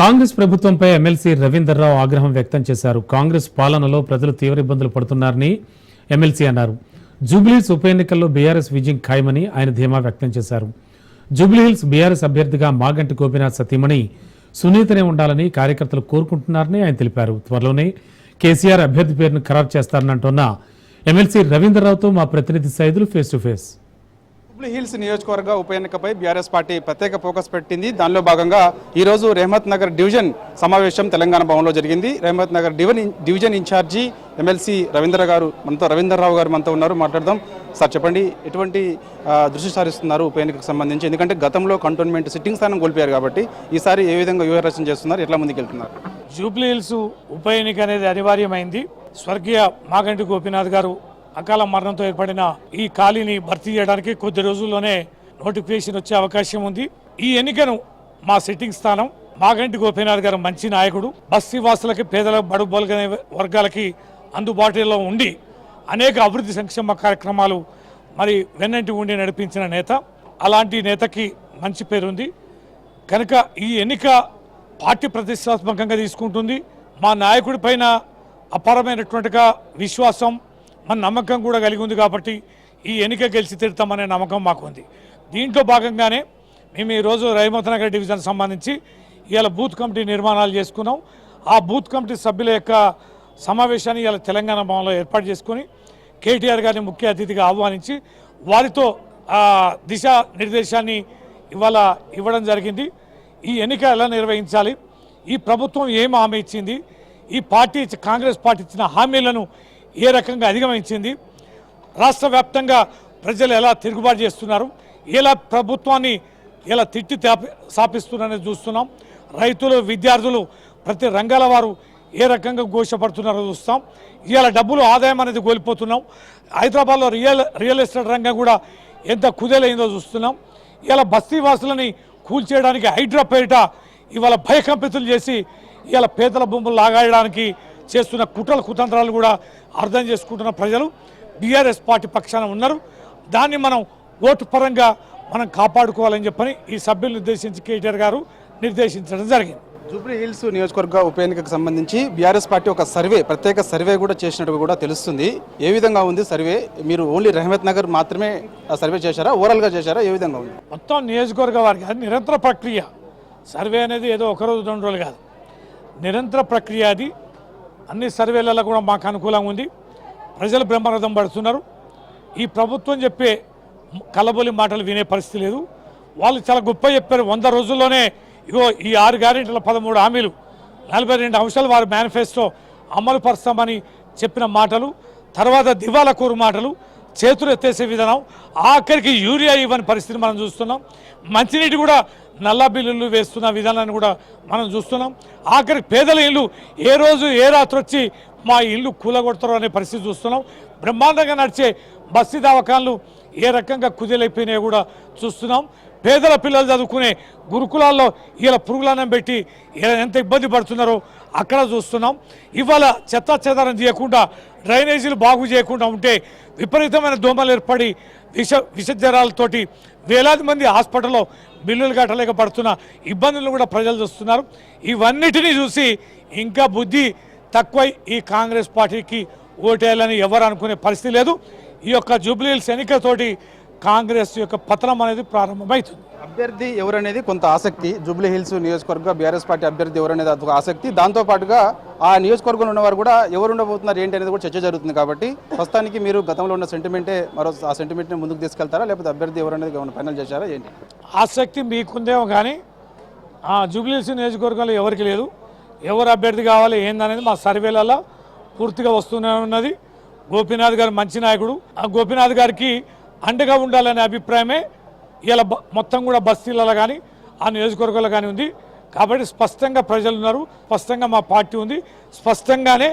కాంగ్రెస్ ప్రభుత్వంపై ఎమ్మెల్సీ రవీందర్రావు ఆగ్రహం వ్యక్తం చేశారు. కాంగ్రెస్ పాలనలో ప్రజలు తీవ్ర ఇబ్బందులు పడుతున్నారని ఎమ్మెల్సీ అన్నారు. జూబ్లీహిల్స్ ఉప ఎన్నికల్లో బీఆర్ఎస్ విజయం ఖాయమని ఆయన ధీమా వ్యక్తం చేశారు. జూబ్లీహిల్స్ బీఆర్ఎస్ అభ్యర్థిగా మాగంటి గోపీనాథ్ సతీమణి సునీతనే ఉండాలని కార్యకర్తలు కోరుకుంటున్నారని ఆయన తెలిపారు. త్వరలోనే కేసీఆర్ అభ్యర్థి పేరును ఖరారు చేస్తారని అంటున్న ఎమ్మెల్సీ రవీందర్రావుతో మా ప్రతినిధి Saidulu face to face. Jubilee Hills నియోజకవర్గ ఉప ఎన్నికపై బీఆర్ఎస్ పార్టీ ప్రత్యేక ఫోకస్ పెట్టింది. దానిలో భాగంగా ఈరోజు రెహమత్ నగర్ డివిజన్ సమావేశం తెలంగాణ భవన్లో జరిగింది. Rehmat Nagar division division incharge MLC Ravindra garu మనతో రవీంద్రరావు గారు మనతో ఉన్నారు. మాట్లాడదాం. సార్ చెప్పండి ఎటువంటి దృష్టి సారిస్తున్నారు ఉప ఎన్నికకు సంబంధించి? ఎందుకంటే గతంలో కంటోన్మెంట్ సిట్టింగ్ స్థానం కోల్పోయారు కాబట్టి ఈసారి ఏ విధంగా వ్యూహరచన చేస్తున్నారు? ఎట్లా ముందుకు వెళ్తున్నారు జూబ్లీ హిల్స్ ఉప ఎన్నిక అనేది అనివార్యమైంది. స్వర్గీయ మాగంటి గోపీనాథ్ గారు అకాల మరణంతో ఏర్పడిన ఈ ఖాళీని భర్తీ చేయడానికి కొద్ది రోజుల్లోనే నోటిఫికేషన్ వచ్చే అవకాశం ఉంది. ఈ ఎన్నికను మా సిట్టింగ్ స్థానం మాగంటి గోపీనాథ్ గారు మంచి నాయకుడు బస్తీ వాసులకి పేదల బడు వర్గాలకి అందుబాటులో ఉండి అనేక అభివృద్ధి సంక్షేమ కార్యక్రమాలు మరి వెన్నంటి ఉండి నడిపించిన నేత. అలాంటి నేతకి మంచి పేరుంది. కనుక ఈ ఎన్నిక పార్టీ ప్రతిష్టాత్మకంగా తీసుకుంటుంది. మా నాయకుడి పైన అపారమైనటువంటిగా విశ్వాసం మన నమ్మకం కూడా కలిగి ఉంది కాబట్టి ఈ ఎన్నిక గెలిచి తీరుతామనే నమ్మకం మాకు ఉంది. దీంట్లో భాగంగానే మేము ఈరోజు రైమత్ నగర్ డివిజన్ సంబంధించి ఇవాళ బూత్ కమిటీ నిర్మాణాలు చేసుకున్నాం. ఆ బూత్ కమిటీ సభ్యుల యొక్క సమావేశాన్ని ఇవాళ తెలంగాణ భవన్లో ఏర్పాటు చేసుకొని కేటీఆర్ గారిని ముఖ్య అతిథిగా ఆహ్వానించి వారితో దిశా దిశ నిర్దేశాన్ని ఇవాళ ఇవ్వడం జరిగింది. ఈ ఎన్నిక ఎలా నిర్వహించాలి? ఈ ప్రభుత్వం ఏం హామీ ఇచ్చింది? ఈ పార్టీ కాంగ్రెస్ పార్టీ ఇచ్చిన హామీలను ఏ రకంగా అధిగమించింది? రాష్ట్ర వ్యాప్తంగా ప్రజలు ఎలా తిరుగుబాటు చేస్తున్నారు? ఎలా ప్రభుత్వాన్ని ఎలా తిట్టి తాపి సాపిస్తున్నారని చూస్తున్నాం. రైతులు విద్యార్థులు ప్రతి రంగాల వారు ఏ రకంగా ఘోషపడుతున్నారో చూస్తాం. ఇవాళ డబ్బులు ఆదాయం అనేది కోల్పోతున్నాం. హైదరాబాద్లో రియల్ రియల్ ఎస్టేట్ రంగం కూడా ఎంత కుదేలైందో చూస్తున్నాం. ఇవాళ బస్తీ వాసులని కూల్చేయడానికి హైడ్రా పేరిట ఇవాళ భయకంపితులు చేసి ఇవాళ పేదల భూములు లాగాయడానికి చేస్తున్న కుట్రల కుతంత్రాలు కూడా అర్థం చేసుకుంటున్న ప్రజలు బీఆర్ఎస్ పార్టీ పక్షాన ఉన్నారు. దాన్ని మనం ఓటు పరంగా మనం కాపాడుకోవాలని చెప్పని ఈ సభ్యులు నిర్దేశించి కేటీఆర్ గారు నిర్దేశించడం జరిగింది. జూబ్లీ హిల్స్ నియోజకవర్గ ఉప ఎన్నికకు సంబంధించి బీఆర్ఎస్ పార్టీ ఒక సర్వే ప్రత్యేక సర్వే కూడా చేసినట్టు కూడా తెలుస్తుంది. ఏ విధంగా ఉంది సర్వే? మీరు ఓన్లీ రెహమత్ నగర్ మాత్రమే సర్వే చేశారా? ఓవరాల్గా చేశారా? ఏ విధంగా ఉంది? మొత్తం నియోజకవర్గ వారికి అది నిరంతర ప్రక్రియ. సర్వే అనేది ఏదో ఒక రోజు రెండు రోజులు కాదు. నిరంతర ప్రక్రియ అది. అన్ని సర్వేలలో కూడా మాకు అనుకూలంగా ఉంది. ప్రజలు బ్రహ్మరథం పడుతున్నారు. ఈ ప్రభుత్వం చెప్పే కలబొలి మాటలు వినే పరిస్థితి లేదు. వాళ్ళు చాలా గొప్ప చెప్పారు. వంద రోజుల్లోనే ఇగో ఈ ఆరు గ్యారెంటీల పదమూడు హామీలు నలభై రెండు అంశాలు వారి మేనిఫెస్టో అమలు పరుస్తామని చెప్పిన మాటలు తర్వాత దివాలా కోరు మాటలు చేతులు ఎత్తేసే విధానం ఆఖరికి యూరియా ఇవ్వని పరిస్థితి మనం చూస్తున్నాం. మంచినీటి కూడా నల్ల బిల్లులు వేస్తున్న విధానాన్ని కూడా మనం చూస్తున్నాం. ఆఖరికి పేదల ఇల్లు ఏ రోజు ఏ రాత్రి వచ్చి మా ఇల్లు కూలగొడతారు అనే పరిస్థితి చూస్తున్నాం. బ్రహ్మాండంగా నడిచే బస్సు దవాఖాన్లు ఏ రకంగా కుదేలైపోయినాయో కూడా చూస్తున్నాం. పేదల పిల్లలు చదువుకునే గురుకులాల్లో ఇలా పురుగులన్నం పెట్టి ఇలా ఎంత ఇబ్బంది పడుతున్నారో అక్కడ చూస్తున్నాం. ఇవాళ చెత్త చెదారం చేయకుండా డ్రైనేజీలు బాగు చేయకుండా ఉంటే విపరీతమైన దోమలు ఏర్పడి విష విషజ్వరాలతోటి వేలాది మంది హాస్పిటల్లో బిల్లులు కట్టలేక పడుతున్న ఇబ్బందులు కూడా ప్రజలు చూస్తున్నారు. ఇవన్నిటినీ చూసి ఇంకా బుద్ధి తక్కువై ఈ కాంగ్రెస్ పార్టీకి ఓటేయాలని ఎవరు అనుకునే పరిస్థితి లేదు. ఈ యొక్క జూబ్లీహిల్స్ ఎన్నికతోటి కాంగ్రెస్ యొక్క పతనం అనేది ప్రారంభమవుతుంది అభ్యర్థి ఎవరనేది కొంత ఆసక్తి. జూబ్లీ హిల్స్ నియోజకవర్గ బీఆర్ఎస్ పార్టీ అభ్యర్థి ఎవరనేది అదొక ఆసక్తి. దాంతో పాటుగా ఆ నియోజకవర్గంలో ఉన్నవారు కూడా ఎవరు ఉండబోతున్నారు ఏంటి అనేది కూడా చర్చ జరుగుతుంది కాబట్టి ప్రస్తుతానికి మీరు గతంలో ఉన్న సెంటిమెంటే మరో ఆ సెంటిమెంట్ని ముందుకు తీసుకెళ్తారా? లేకపోతే అభ్యర్థి ఎవరనేది ఫైనల్ చేశారా ఏంటి? ఆసక్తి మీకుందేమో కానీ ఆ జూబ్లీహిల్స్ నియోజకవర్గంలో ఎవరికి లేదు. ఎవరు అభ్యర్థి కావాలి ఏందనేది మా సర్వేలలో పూర్తిగా వస్తూనే ఉన్నది. గోపీనాథ్ గారు మంచి నాయకుడు. ఆ గోపీనాథ్ గారికి అండగా ఉండాలనే అభిప్రాయమే ఇలా మొత్తం కూడా బస్తీలలో కానీ ఆ నియోజకవర్గంలో కానీ ఉంది. కాబట్టి స్పష్టంగా ప్రజలు ఉన్నారు. స్పష్టంగా మా పార్టీ ఉంది. స్పష్టంగానే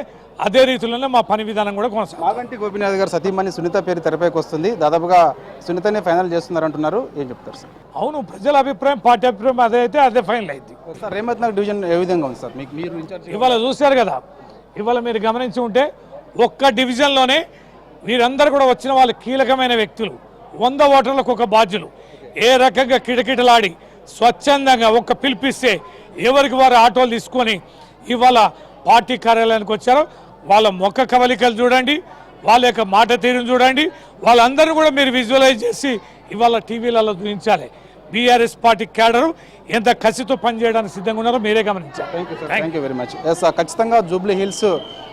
అదే రీతిలోనే మా పని విధానం కూడా కొనసాగుతుంది. మాగంటి గోపీనాథ్ గారు సతీమణి సునీత పేరు తెరపైకి వస్తుంది. దాదాపుగా సునీతనే ఫైనల్ చేస్తున్నారు అంటున్నారు ఏం చెప్తారు సార్? అవును ప్రజల అభిప్రాయం పార్టీ అభిప్రాయం అదే అయితే అదే ఫైనల్ అయింది. సార్ రేమత్ నగర్ డివిజన్ ఏ విధంగా ఉంది సార్? మీకు మీరు ఇవాళ చూశారు కదా. ఇవాళ మీరు గమనించి ఉంటే ఒక్క డివిజన్లోనే వీరందరూ కూడా వచ్చిన వాళ్ళు కీలకమైన వ్యక్తులు. వంద ఓటర్లకు ఒక బాధ్యులు. ఏ రకంగా కిటకిటలాడి స్వచ్ఛందంగా ఒక్క పిలిపిస్తే ఎవరికి వారు ఆటోలు తీసుకొని ఇవాళ పార్టీ కార్యాలయానికి వచ్చారో వాళ్ళ మొక్క కవలికలు చూడండి వాళ్ళ యొక్క మాట తీరును చూడండి వాళ్ళందరూ కూడా మీరు విజువలైజ్ చేసి ఇవాళ టీవీలలో చూపించాలి. బీఆర్ఎస్ పార్టీ క్యాడరు ఎంత కసితో పనిచేయడానికి సిద్ధంగా ఉన్నారో మీరే sir thank you very much yes ఖచ్చితంగా జూబ్లీ హిల్స్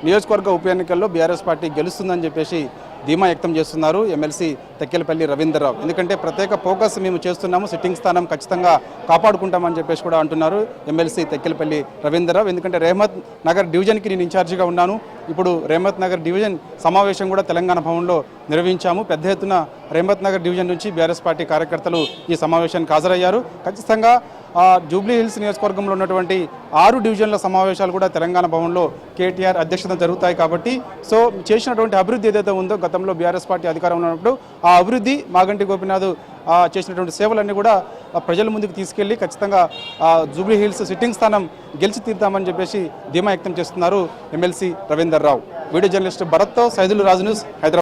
నియోజకవర్గ ఉప ఎన్నికల్లో బీఆర్ఎస్ పార్టీ గెలుస్తుందని చెప్పేసి ధీమా వ్యక్తం చేస్తున్నారు ఎమ్మెల్సీ తెక్కెలపల్లి రవీంద్రరావు ఎందుకంటే ప్రత్యేక ఫోకస్ మేము చేస్తున్నాము సిట్టింగ్ స్థానం ఖచ్చితంగా కాపాడుకుంటామని చెప్పేసి కూడా అంటున్నారు ఎమ్మెల్సీ తెక్కెలపల్లి రవీంద్రరావు ఎందుకంటే రేహమత్ నగర్ డివిజన్కి నేను ఇన్ఛార్జిగా ఉన్నాను. ఇప్పుడు రేహమత్ నగర్ డివిజన్ సమావేశం కూడా తెలంగాణ భవన్లో నిర్వహించాము. పెద్ద ఎత్తున రేహమత్ నగర్ డివిజన్ నుంచి బీఆర్ఎస్ పార్టీ కార్యకర్తలు ఈ సమావేశానికి హాజరయ్యారు. ఖచ్చితంగా జూబ్లీ హిల్స్ నియోజకవర్గంలో ఉన్నటువంటి ఆరు డివిజన్ల సమావేశాలు కూడా తెలంగాణ భవన్లో కేటీఆర్ అధ్యక్షత జరుగుతాయి కాబట్టి సో చేసినటువంటి అభివృద్ధి ఏదైతే ఉందో గతంలో బీఆర్ఎస్ పార్టీ అధికారంలో ఉన్నప్పుడు ఆ అభివృద్ధి మాగంటి గోపినాథ్ చేసినటువంటి సేవలన్నీ కూడా ప్రజల ముందుకు తీసుకెళ్ళి ఖచ్చితంగా జూబ్లీ హిల్స్ సిట్టింగ్ స్థానం గెలిచి తీరుతామని చెప్పేసి ధీమా వ్యక్తం చేస్తున్నారు MLC Ravinder Rao. Video journalist భరత్తో Saidulu Raju news Hyderabad.